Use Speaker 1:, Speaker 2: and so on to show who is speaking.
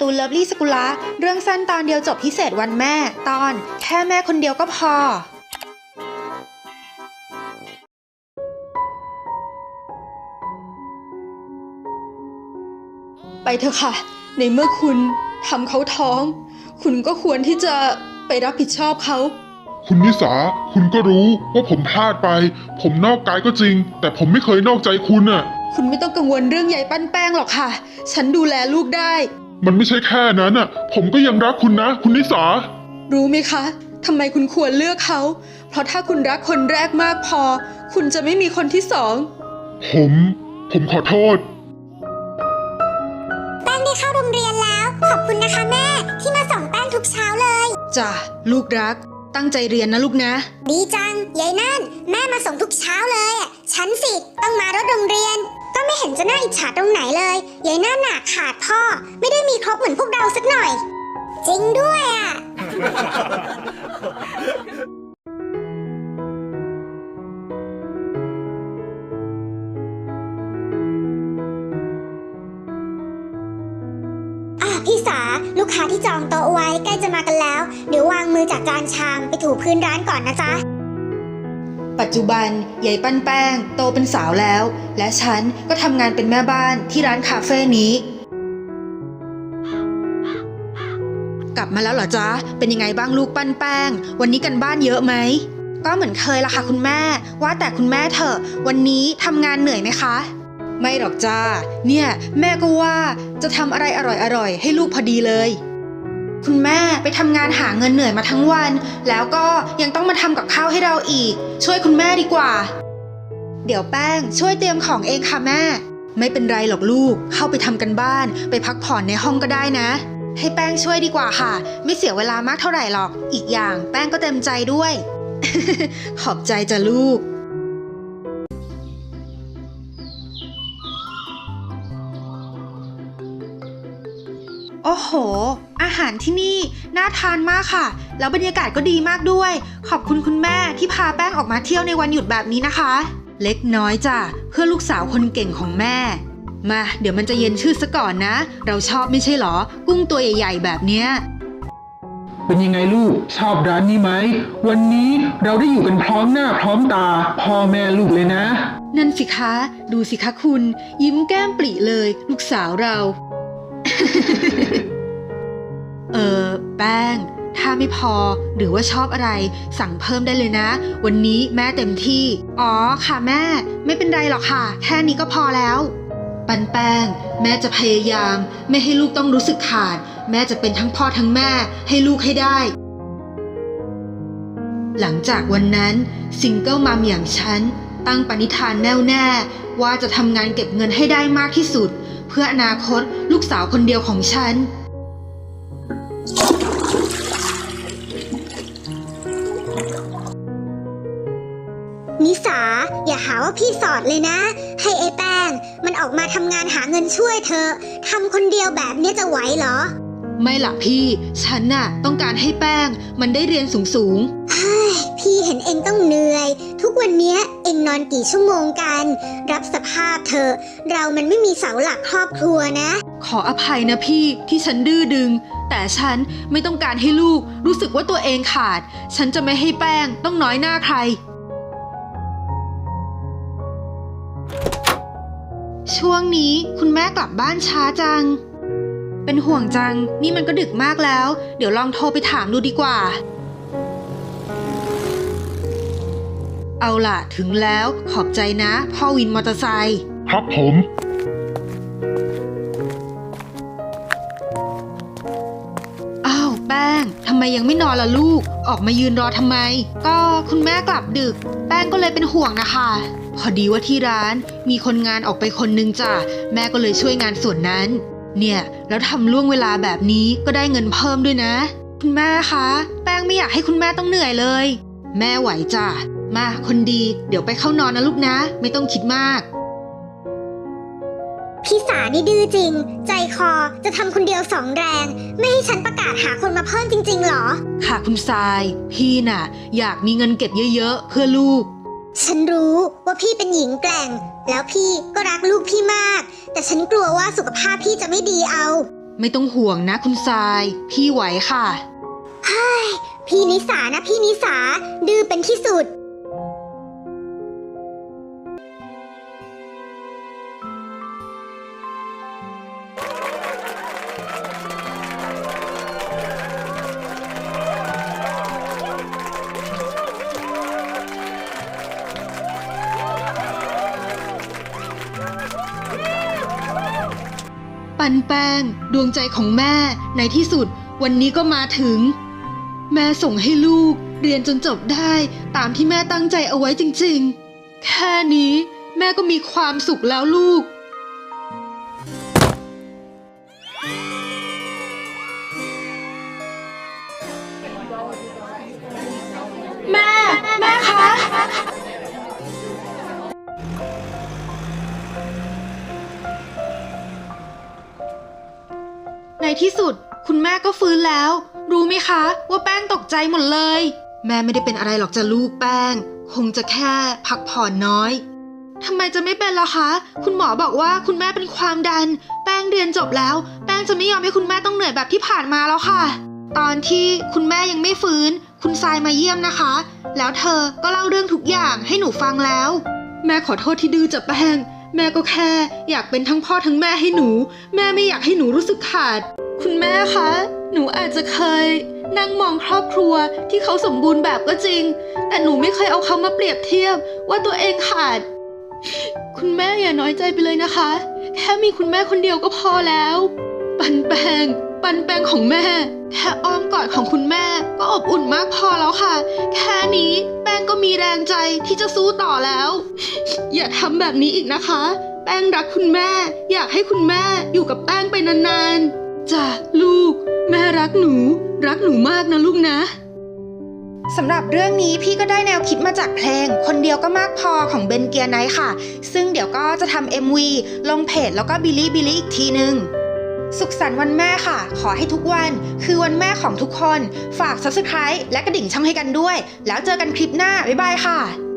Speaker 1: ตูนเลิฟลี่สกุละเรื่องสั้นตอนเดียวจบพิเศษวันแม่ ตอน แค่แม่คนเดียวก็พอ ไปเถอะค่ะ ในเมื่อคุณทำเขาท้อง คุณก็ควรที่จะไปรับผิดชอบเขา
Speaker 2: คุณนิสา คุณก็รู้ว่าผมพลาดไป ผมนอกกายก็จริง แต่ผมไม่เคยนอกใจคุณอะ
Speaker 1: คุณไม่ต้องกังวลเรื่องใยปั้นแป้งหรอกค่ะ ฉันดูแลลูกได้
Speaker 2: มันไม่ใช่แค่นั้นอะผมก็ยังรักคุณนะ คุณนิสา
Speaker 1: รู้ไหมคะทำไมคุณควรเลือกเขา เพราะถ้าคุณรักคนแรกมากพอ คุณจะไม่มีคนที่สอง
Speaker 2: ผม ผมขอโทษ
Speaker 3: แป้งได้เข้าโรงเรียนแล้ว ขอบคุณนะคะแม่ ที่มาส่งแป้งทุกเช้าเลย
Speaker 1: จ้ะลูกรัก ตั้งใจเรียนนะลูกนะ
Speaker 3: ดีจังยายนั่น แม่มาส่งทุกเช้าเลยอะฉันสิต้องมารถโรงเรียนก็ไม่ เห็นจะน่าอิจฉาตรงไหนเลยยายนั่นน่ะขาดพ่อ ไม่ได้มีครบเหมือนพวกเราสักหน่อย จริงด้วยอะ อะพี่สาลูกค้าที่จองโต๊ะไว้ใกล้จะมากันแล้ว เดี๋ยววางมือจากจานชามไปถูพื้นร้านก่อนนะจ๊ะ
Speaker 1: ปัจจุบันยายปั้นแป้ง โตเป็นสาวแล้ว และฉันก็ทำงานเป็นแม่บ้านที่ร้านคาเฟ่นี้ กลับมาแล้วเหรอจ๊ะ เป็นยังไงบ้างลูกปั้นแป้ง วันนี้กันบ้านเยอะไหม ก็เหมือนเคยละค่ะคุณแม่ ว่าแต่คุณแม่เถอะ วันนี้ทำงานเหนื่อยไหมคะ ไม่หรอกจ้า เนี่ย แม่ก็ว่าจะทำอะไรอร่อยๆให้ลูกพอดีเลย คุณแม่ไปทำงานหาเงินเหนื่อยมาทั้งวัน แล้วก็ยังต้องมาทำกับข้าวให้เราอีก ช่วยคุณแม่ดีกว่า เดี๋ยวแป้งช่วยเตรียมของเองค่ะแม่ ไม่เป็นไรหรอกลูก เข้าไปทำกันบ้าน ไปพักผ่อนในห้องก็ได้นะ ให้แป้งช่วยดีกว่าค่ะ ไม่เสียเวลามากเท่าไหร่หรอก อีกอย่างแป้งก็เต็มใจด้วย ขอบใจจ้ะลูกโอ้โห อาหารที่นี่น่าทานมากค่ะ แล้วบรรยากาศก็ดีมากด้วย ขอบคุณคุณแม่ที่พาแป้งออกมาเที่ยวในวันหยุดแบบนี้นะคะ เล็กน้อยจ้ะเพื่อลูกสาวคนเก่งของแม่ มาเดี๋ยวมันจะเย็นชื่อซะก่อนนะ เราชอบไม่ใช่เหรอ กุ้งตัวใหญ่ ๆ แบบเนี้ย
Speaker 4: เป็นยังไงลูกชอบร้านนี้ไหม วันนี้เราได้อยู่กันพร้อมหน้าพร้อมตา พ่อแม่ลูกเลยนะ
Speaker 1: นั่นสิคะ ดูสิคะคุณ ยิ้มแก้มปรีเลย ลูกสาวเราเออแป้ง ถ้าไม่พอหรือว่าชอบอะไร สั่งเพิ่มได้เลยนะ วันนี้แม่เต็มที่ อ๋อค่ะแม่ ไม่เป็นไรหรอกค่ะ แค่นี้ก็พอแล้ว ปันแป้ง แม่จะพยายาม ไม่ให้ลูกต้องรู้สึกขาด แม่จะเป็นทั้งพ่อทั้งแม่ ให้ลูกให้ได้ หลังจากวันนั้นซิงเกิลมัมอย่างฉันตั้งปณิธานแน่วแน่ว่าจะทำงานเก็บเงินให้ได้มากที่สุด เพื่ออนาคตลูกสาวคนเดียวของฉัน
Speaker 3: นิสา อย่าหาว่าพี่สอดเลยนะ ให้ไอ้แป้ง มันออกมาทำงานหาเงินช่วยเธอทำคนเดียวแบบเนี้ยจะไหวเหรอ
Speaker 1: ไม่ล่ะพี่ ฉันน่ะ ต้องการให้แป้ง มันได้เรียนสูง
Speaker 3: เฮ้ยพี่เห็นเองต้องเหนื่อย ทุกวันเนี้ยเองนอนกี่ชั่วโมงกัน รับสภาพเธอะเรามันไม่มีเสาหลักครอบครัวนะ
Speaker 1: ๆขออภัยนะพี่ที่ฉันดื้อดึง แต่ฉันไม่ต้องการให้ลูก รู้สึกว่าตัวเองขาด ฉันจะไม่ให้แป้งต้องน้อยหน้าใคร ช่วงนี้คุณแม่กลับบ้านช้าจัง เป็นห่วงจัง นี่มันก็ดึกมากแล้ว เดี๋ยวลองโทรไปถามดูดีกว่า เอาล่ะ ถึงแล้วขอบใจนะ พ่อวินมอเตอร์ไซค์
Speaker 2: ครับผม
Speaker 1: อ้าว แป้งทำไมยังไม่นอนล่ะลูก ออกมายืนรอทำไม ก็คุณแม่กลับดึก แป้งก็เลยเป็นห่วงนะคะ พอดีว่าที่ร้านมีคนงานออกไปคนนึงจ้ะแม่ก็เลยช่วยงานส่วนนั้น เนี่ยแล้วทำล่วงเวลาแบบนี้ก็ได้เงินเพิ่มด้วยนะ คุณแม่คะ แป้งไม่อยากให้คุณแม่ต้องเหนื่อยเลย แม่ไหวจ้ะมาคนดีเดี๋ยวไปเข้านอนนะลูกนะ ไม่ต้องคิดมาก
Speaker 3: พี่สานี่ดื้อจริง ใจคอจะทำคนเดียวสองแรง ไม่ให้ฉันประกาศหาคนมาเพิ่มจริงๆเหรอ
Speaker 1: ค่ะคุณทราย พี่น่ะ อยากมีเงินเก็บเยอะๆ เพื่อลูก
Speaker 3: ฉันรู้ว่าพี่เป็นหญิงแกร่ง แล้วพี่ก็รักลูกพี่มาก แต่ฉันกลัวว่าสุขภาพพี่จะไม่ดีเอา
Speaker 1: ไม่ต้องห่วงนะคุณทราย พี่ไหวค่ะ
Speaker 3: พี่นิสานะพี่นิสาดื้อเป็นที่สุด
Speaker 1: ปันแป้ง ดวงใจของแม่ ในที่สุด วันนี้ก็มาถึง แม่ส่งให้ลูก เรียนจนจบได้ตามที่แม่ตั้งใจเอาไว้จริง ๆ แค่นี้ แม่ก็มีความสุขแล้วลูก ที่สุด คุณแม่ก็ฟื้นแล้ว รู้ไหมคะ ว่าแป้งตกใจหมดเลย แม่ไม่ได้เป็นอะไรหรอกจะลูกแป้ง คงจะแค่พักผ่อนน้อยทำไมจะไม่เป็นล่ะคะ คุณหมอบอกว่าคุณแม่เป็นความดัน แป้งเรียนจบแล้ว แป้งจะไม่ยอมให้คุณแม่ต้องเหนื่อยแบบที่ผ่านมาแล้วค่ะ ตอนที่คุณแม่ยังไม่ฟื้น คุณทรายมาเยี่ยมนะคะ แล้วเธอก็เล่าเรื่องทุกอย่างให้หนูฟังแล้ว แม่ขอโทษที่ดื้อจะแป้ง แม่ก็แค่ อยากเป็นทั้งพ่อทั้งแม่ให้หนู แม่ไม่อยากให้หนูรู้สึกขาด คุณแม่คะ หนูอาจจะเคย นั่งมองครอบครัวที่เขาสมบูรณ์แบบก็จริง แต่หนูไม่เคยเอาเขามาเปรียบเทียบว่าตัวเองขาด คุณแม่อย่าน้อยใจไปเลยนะคะ แค่มีคุณแม่คนเดียวก็พอแล้ว ปันแปงปันแปงของแม่ แค่อ้อมกอดของคุณแม่ก็อบอุ่นมากพอแล้วค่ะ แค่นี้แป้งก็มีแรงใจที่จะสู้ต่อแล้ว อย่าทำแบบนี้อีกนะคะ แป้งรักคุณแม่ อยากให้คุณแม่อยู่กับแป้งไปนานๆ จ้ะลูก แม่รักหนู รักหนูมากนะลูกนะ สำหรับเรื่องนี้พี่ก็ได้แนวคิดมาจากเพลง คนเดียวก็มากพอของเบนเกียร์ไนท์ค่ะ ซึ่งเดี๋ยวก็จะทำ MV ลงเพจแล้วก็บิลลี่บิลลี่อีกทีนึง สุขสันต์วันแม่ค่ะ ขอให้ทุกวันคือวันแม่ของทุกคน ฝาก subscribe และกระดิ่งช่องให้กันด้วย แล้วเจอกันคลิปหน้า บ๊ายบายค่ะ